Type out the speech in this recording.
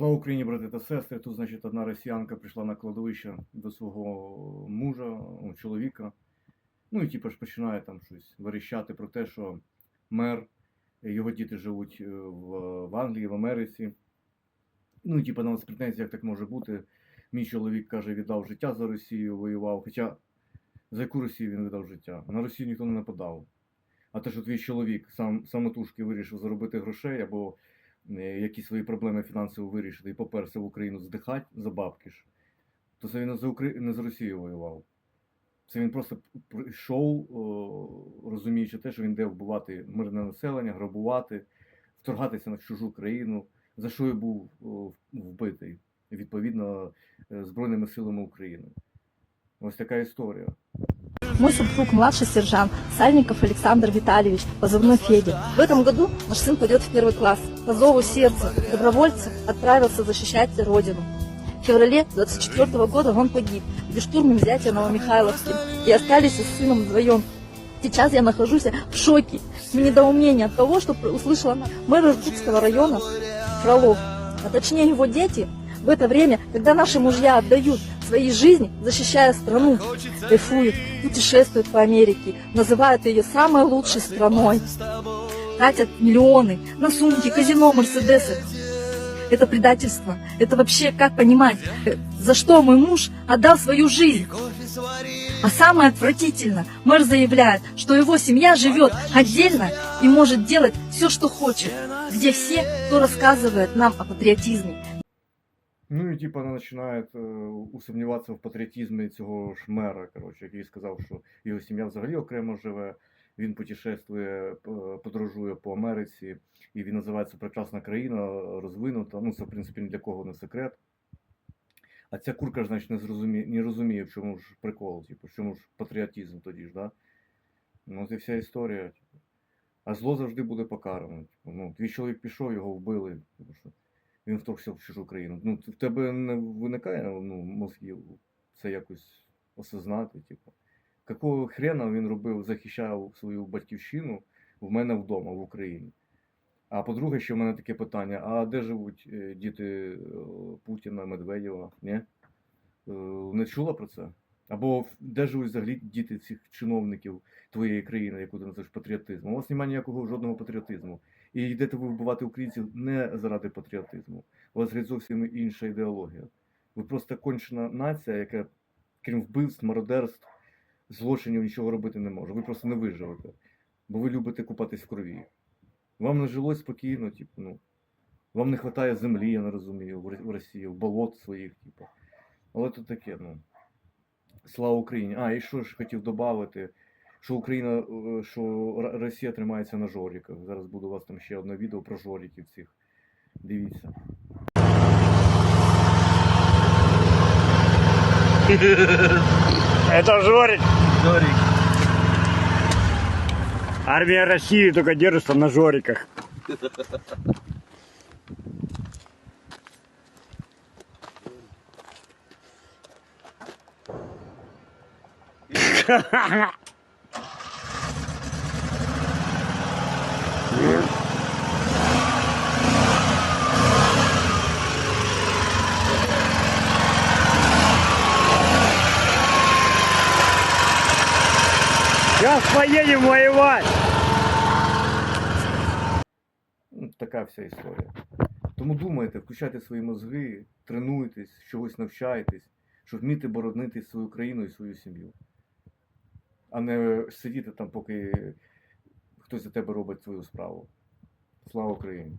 Слава Україні, брати та сестри. Тут, значить, одна росіянка прийшла на кладовище до свого мужа, чоловіка. Ну і типу ж починає там щось верещати про те, що мер, його діти живуть е, в, Англії, в Америці. Ну і типу, на нас претензії, як так може бути. Мій чоловік каже, віддав життя за Росію, воював. Хоча за яку Росію він віддав життя? На Росію ніхто не нападав. А те, що твій чоловік сам самотужки вирішив заробити грошей або е, якісь свої проблеми фінансово вирішити і поперся в Україну здихати за бабки ж, то це він не за, Укра... не за Росію воював. Це він просто прийшов, розуміючи те, що він йде вбивати мирне населення, грабувати, вторгатися на чужу країну, за що і був вбитий, відповідно, е, Збройними силами України. Ось така історія. Мой супруг младший сержант Сальников Александр Витальевич, позывной Федя. В этом году наш сын пойдет в первый класс. По зову сердца добровольцем отправился защищать родину. В феврале 24 года он погиб при штурме взятия Новомихайловки. И остались с сыном вдвоем. Сейчас я нахожусь в шоке, в недоумении от того, что услышала мэр Иркутского района Фролов, а точнее его дети, в это время, когда наши мужья отдают свои жизни, защищая страну, кайфуют, путешествуют по Америке, называют ее самой лучшей страной, тратят миллионы на сумки, казино, мерседесы. Это предательство. Это вообще как понимать, э, за что мой муж отдал свою жизнь? А самое отвратительно, мэр заявляет, что его семья живет отдельно и может делать все, что хочет, где все, кто рассказывает нам о патриотизме. Ну і типа вона починає е, усумніватися в патріотизмі цього ж мера, коротше, який сказав, що його сім'я взагалі окремо живе, він путешествує, подорожує по Америці, і він називається Прекрасна країна, розвинута. Ну, це, в принципі, ні для кого не секрет. А ця курка ж, значить, не, зрозуміє, не розуміє, в чому ж прикол, типу, в чому ж патріотизм тоді ж, да? Ну, це вся історія. Типу. А зло завжди буде покарано. Типу, ну, твій чоловік пішов, його вбили. Типу, що він вторгся в чужу країну. Ну, в тебе не виникає ну, мозгів це якось осознати, типу. Какого хрена він робив, захищав свою батьківщину в мене вдома в Україні? А по-друге, ще в мене таке питання: а де живуть е, діти е, Путіна, Медведєва? Ні? Е, Не чула про це? Або де живуть взагалі діти цих чиновників твоєї країни, яку ти називаєш патріотизмом? У вас немає ніякого жодного патріотизму. І йдете ви вбивати українців не заради патріотизму. У вас геть зовсім інша ідеологія. Ви просто кончена нація, яка, крім вбивств, мародерств, злочинів нічого робити не може. Ви просто не виживете. Бо ви любите купатись в крові. Вам не жилось спокійно, типу, ну. Вам не вистачає землі, я не розумію, в Росії, в болот своїх, типу. Але то таке, ну. Слава Україні. А, і що ж хотів додати, що Україна, е, що Росія тримається на жоріках. Зараз буде у вас там ще одне відео про жоріків цих. Дивіться. Это Жорик. Жорик. Армия России только держится на Жориках. Сейчас поедем воевать. Така вся історія. Тому думайте, включайте свої мозги, тренуйтесь, чогось навчайтесь, щоб вміти боронити свою країну і свою сім'ю. А не сидіти там, поки хтось за тебе робить свою справу. Слава Україні!